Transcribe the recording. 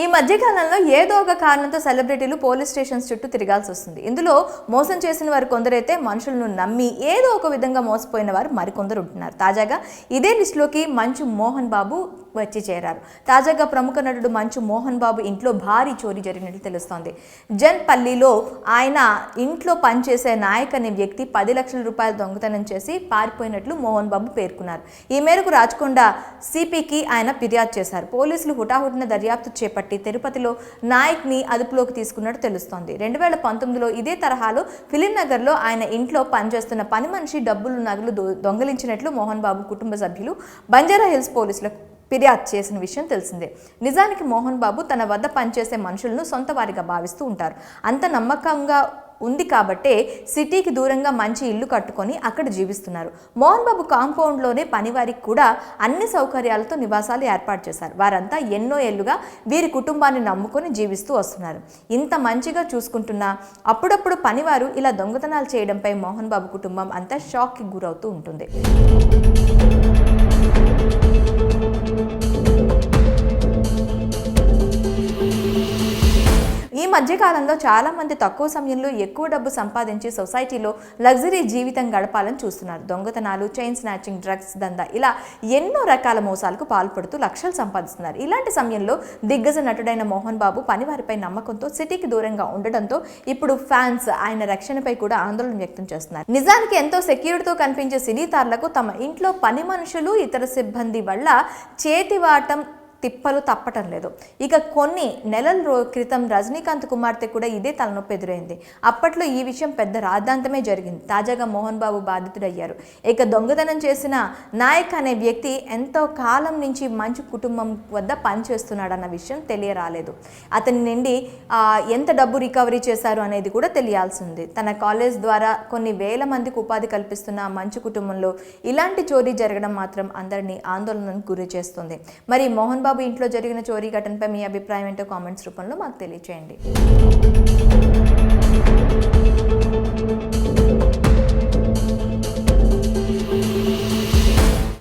ఈ మధ్యకాలంలో ఏదో ఒక కారణంతో సెలబ్రిటీలు పోలీస్ స్టేషన్స్ చుట్టూ తిరగాల్సి వస్తుంది. ఇందులో మోసం చేసిన వారు కొందరైతే మనుషులను నమ్మి ఏదో ఒక విధంగా మోసపోయిన వారు మరికొందరు ఉంటున్నారు. తాజాగా ఇదే లిస్టులోకి మంచు మోహన్ బాబు వచ్చి చేరారు. తాజాగా ప్రముఖ నటుడు మంచు మోహన్ బాబు ఇంట్లో భారీ చోరీ జరిగినట్లు తెలుస్తోంది. జన్ పల్లిలో ఆయన ఇంట్లో పనిచేసే నాయక్ అనే వ్యక్తి పది లక్షల రూపాయల దొంగతనం చేసి పారిపోయినట్లు మోహన్ బాబు పేర్కొన్నారు. ఈ మేరకు రాచకొండ సిపికి ఆయన ఫిర్యాదు చేశారు. పోలీసులు హుటాహుటిన దర్యాప్తు చేపట్టి తిరుపతిలో నాయక్ని అదుపులోకి తీసుకున్నట్టు తెలుస్తోంది. రెండు వేల పంతొమ్మిదిలో ఇదే తరహాలో ఫిలిం నగర్లో ఆయన ఇంట్లో పనిచేస్తున్న పని మనిషి డబ్బులు నగలు దొ- దొంగిలించినట్లు మోహన్ బాబు కుటుంబ సభ్యులు బంజారా హిల్స్ పోలీసులకు ఫిర్యాదు చేసిన విషయం తెలిసిందే. నిజానికి మోహన్ బాబు తన వద్ద పనిచేసే మనుషులను సొంత వారిగా భావిస్తూ ఉంటారు. అంత నమ్మకంగా ఉంది కాబట్టే సిటీకి దూరంగా మంచి ఇల్లు కట్టుకొని అక్కడ జీవిస్తున్నారు. మోహన్ బాబు కాంపౌండ్లోనే పనివారికి కూడా అన్ని సౌకర్యాలతో నివాసాలు ఏర్పాటు చేశారు. వారంతా ఎన్నో ఏళ్ళుగా వీరి కుటుంబాన్ని నమ్ముకొని జీవిస్తూ వస్తున్నారు. ఇంత మంచిగా చూసుకుంటున్నా అప్పుడప్పుడు పనివారు ఇలా దొంగతనాలు చేయడంపై మోహన్ బాబు కుటుంబం అంతా షాక్కి గురవుతూ ఉంటుంది. మధ్యకాలంలో చాలామంది తక్కువ సమయంలో ఎక్కువ డబ్బు సంపాదించి సొసైటీలో లగ్జరీ జీవితం గడపాలని చూస్తున్నారు. దొంగతనాలు చైన్ స్నాచింగ్ డ్రగ్స్ దందా ఇలా ఎన్నో రకాల మోసాలకు పాల్పడుతూ లక్షలు సంపాదిస్తున్నారు. ఇలాంటి సమయంలో దిగ్గజ నటుడైన మోహన్ బాబు పనివారిపై నమ్మకంతో సిటీకి దూరంగా ఉండడంతో ఇప్పుడు ఫ్యాన్స్ ఆయన రక్షణపై కూడా ఆందోళన వ్యక్తం చేస్తున్నారు. నిజానికి ఎంతో సెక్యూరిటీతో కనిపించే సినీతారులకు తమ ఇంట్లో పని మనుషులు ఇతర సిబ్బంది వల్ల చేతివాటం తిప్పలు తప్పటం లేదు. ఇక కొన్ని నెలల రో క్రితం రజనీకాంత్ కుమార్తె కూడా ఇదే తలనొప్పి ఎదురైంది. అప్పట్లో ఈ విషయం పెద్ద రాద్ధాంతమే జరిగింది. తాజాగా మోహన్ బాబు బాధితుడయ్యారు. ఇక దొంగతనం చేసిన నాయక్ అనే వ్యక్తి ఎంతో కాలం నుంచి మంచి కుటుంబం వద్ద పనిచేస్తున్నాడన్న విషయం తెలియరాలేదు. అతని నుండి ఎంత డబ్బు రికవరీ చేశారు అనేది కూడా తెలియాల్సింది. తన కాలేజ్ ద్వారా కొన్ని వేల మందికి ఉపాధి కల్పిస్తున్న మంచి కుటుంబంలో ఇలాంటి చోరీ జరగడం మాత్రం అందరినీ ఆందోళనకు గురి చేస్తుంది. మరి మోహన్ బాబు ఇంట్లో జరిగిన చోరీ ఘటనపై మీ అభిప్రాయం ఏంటో కామెంట్స్ రూపంలో మాకు తెలియచేయండి.